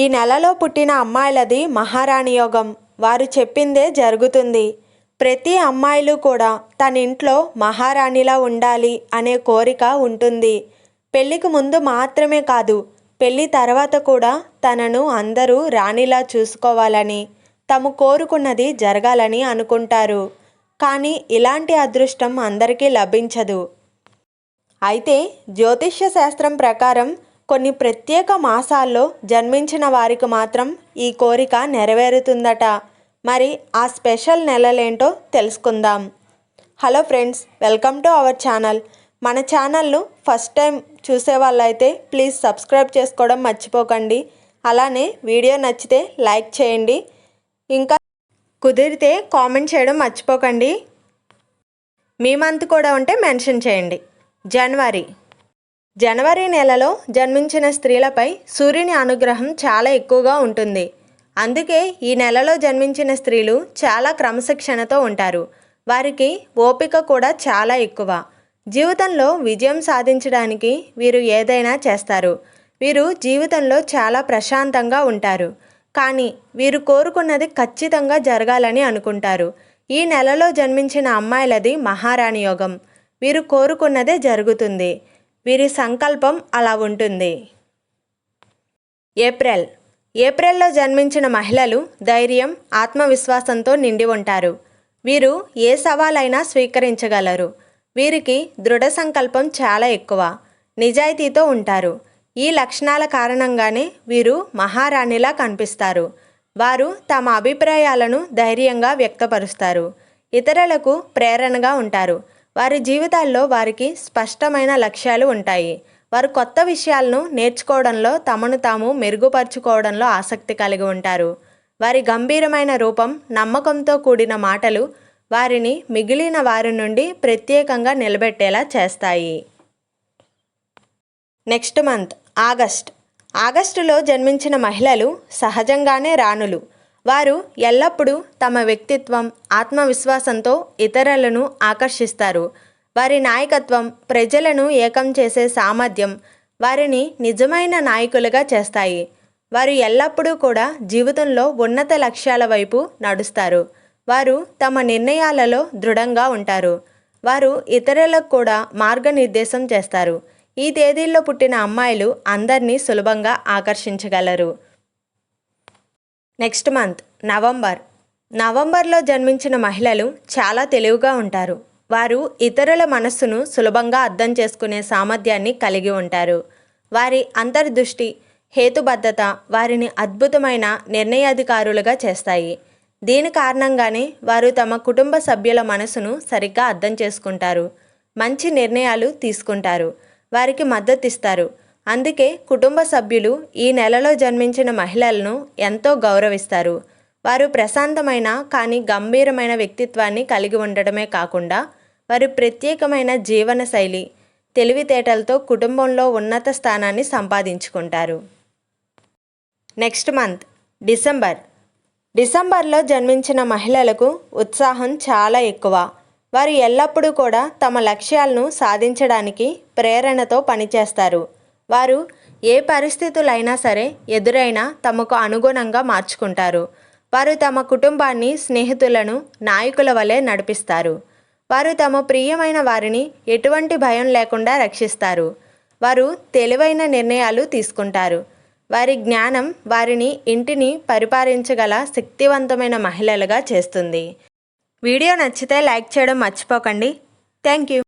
ఈ నెలలో పుట్టిన అమ్మాయిలది మహారాణి యోగం. వారు చెప్పిందే జరుగుతుంది. ప్రతి అమ్మాయిలు కూడా తన ఇంట్లో మహారాణిలా ఉండాలి అనే కోరిక ఉంటుంది. పెళ్ళికి ముందు మాత్రమే కాదు పెళ్ళి తర్వాత కూడా తనను అందరూ రాణిలా చూసుకోవాలని తము కోరుకున్నది జరగాలని అనుకుంటారు. కానీ ఇలాంటి అదృష్టం అందరికీ లభించదు. అయితే జ్యోతిష్య శాస్త్రం ప్రకారం కొన్ని ప్రత్యేక మాసాల్లో జన్మించిన వారికి మాత్రం ఈ కోరిక నెరవేరుతుందట. మరి ఆ స్పెషల్ నెలలేంటో తెలుసుకుందాం. Hello friends welcome to our channel. మన ఛానల్ను ఫస్ట్ టైం చూసే వాళ్ళైతే ప్లీజ్ సబ్స్క్రైబ్ చేసుకోవడం మర్చిపోకండి. అలానే వీడియో నచ్చితే లైక్ చేయండి. ఇంకా కుదిరితే కామెంట్ చేయడం మర్చిపోకండి. మీ మంత్ కూడా ఉంటే మెన్షన్ చేయండి. జనవరి జనవరి నెలలో జన్మించిన స్త్రీలపై సూర్యుని అనుగ్రహం చాలా ఎక్కువగా ఉంటుంది. అందుకే ఈ నెలలో జన్మించిన స్త్రీలు చాలా క్రమశిక్షణతో ఉంటారు. వారికి ఓపిక కూడా చాలా ఎక్కువ. జీవితంలో విజయం సాధించడానికి వీరు ఏదైనా చేస్తారు. వీరు జీవితంలో చాలా ప్రశాంతంగా ఉంటారు. కానీ వీరు కోరుకున్నది ఖచ్చితంగా జరగాలని అనుకుంటారు. ఈ నెలలో జన్మించిన అమ్మాయిలది మహారాణి యోగం. వీరు కోరుకున్నదే జరుగుతుంది. వీరి సంకల్పం అలా ఉంటుంది. ఏప్రిల్. ఏప్రిల్లో జన్మించిన మహిళలు ధైర్యం ఆత్మవిశ్వాసంతో నిండి ఉంటారు. వీరు ఏ సవాలైనా స్వీకరించగలరు. వీరికి దృఢ సంకల్పం చాలా ఎక్కువ. నిజాయితీతో ఉంటారు. ఈ లక్షణాల కారణంగానే వీరు మహారాణిలా కనిపిస్తారు. వారు తమ అభిప్రాయాలను ధైర్యంగా వ్యక్తపరుస్తారు. ఇతరులకు ప్రేరణగా ఉంటారు. వారి జీవితాల్లో వారికి స్పష్టమైన లక్ష్యాలు ఉంటాయి. వారు కొత్త విషయాలను నేర్చుకోవడంలో తమను తాము మెరుగుపరుచుకోవడంలో ఆసక్తి కలిగి ఉంటారు. వారి గంభీరమైన రూపం నమ్మకంతో కూడిన మాటలు వారిని మిగిలిన వారి నుండి ప్రత్యేకంగా నిలబెట్టేలా చేస్తాయి. Next month August. ఆగస్టులో జన్మించిన మహిళలు సహజంగానే రాణులు. వారు ఎల్లప్పుడూ తమ వ్యక్తిత్వం ఆత్మవిశ్వాసంతో ఇతరులను ఆకర్షిస్తారు. వారి నాయకత్వం ప్రజలను ఏకం చేసే సామర్థ్యం వారిని నిజమైన నాయకులుగా చేస్తాయి. వారు ఎల్లప్పుడూ కూడా జీవితంలో ఉన్నత లక్ష్యాల వైపు నడుస్తారు. వారు తమ నిర్ణయాలలో దృఢంగా ఉంటారు. వారు ఇతరులకు కూడా మార్గనిర్దేశం చేస్తారు. ఈ తేదీల్లో పుట్టిన అమ్మాయిలు అందరినీ సులభంగా ఆకర్షించగలరు. Next month November. నవంబర్లో జన్మించిన మహిళలు చాలా తెలివిగా ఉంటారు. వారు ఇతరుల మనస్సును సులభంగా అర్థం చేసుకునే సామర్థ్యాన్ని కలిగి ఉంటారు. వారి అంతర్దృష్టి హేతుబద్ధత వారిని అద్భుతమైన నిర్ణయాధికారులుగా చేస్తాయి. దీని కారణంగానే వారు తమ కుటుంబ సభ్యుల మనసును సరిగ్గా అర్థం చేసుకుంటారు. మంచి నిర్ణయాలు తీసుకుంటారు. వారికి మద్దతిస్తారు. అందుకే కుటుంబ సభ్యులు ఈ నెలలో జన్మించిన మహిళలను ఎంతో గౌరవిస్తారు. వారు ప్రశాంతమైన కానీ గంభీరమైన వ్యక్తిత్వాన్ని కలిగి ఉండడమే కాకుండా వారి ప్రత్యేకమైన జీవన శైలి తెలివితేటలతో కుటుంబంలో ఉన్నత స్థానాన్ని సంపాదించుకుంటారు. Next month December. డిసెంబర్లో జన్మించిన మహిళలకు ఉత్సాహం చాలా ఎక్కువ. వారు ఎల్లప్పుడూ కూడా తమ లక్ష్యాలను సాధించడానికి ప్రేరణతో పనిచేస్తారు. వారు ఏ పరిస్థితులైనా సరే ఎదురైనా తమకు అనుగుణంగా మార్చుకుంటారు. వారు తమ కుటుంబాన్ని స్నేహితులను నాయకుల వలె నడిపిస్తారు. వారు తమ ప్రియమైన వారిని ఎటువంటి భయం లేకుండా రక్షిస్తారు. వారు తెలివైన నిర్ణయాలు తీసుకుంటారు. వారి జ్ఞానం వారిని ఇంటిని పరిపాలించగల శక్తివంతమైన మహిళలుగా చేస్తుంది. వీడియో నచ్చితే లైక్ చేయడం మర్చిపోకండి. Thank you.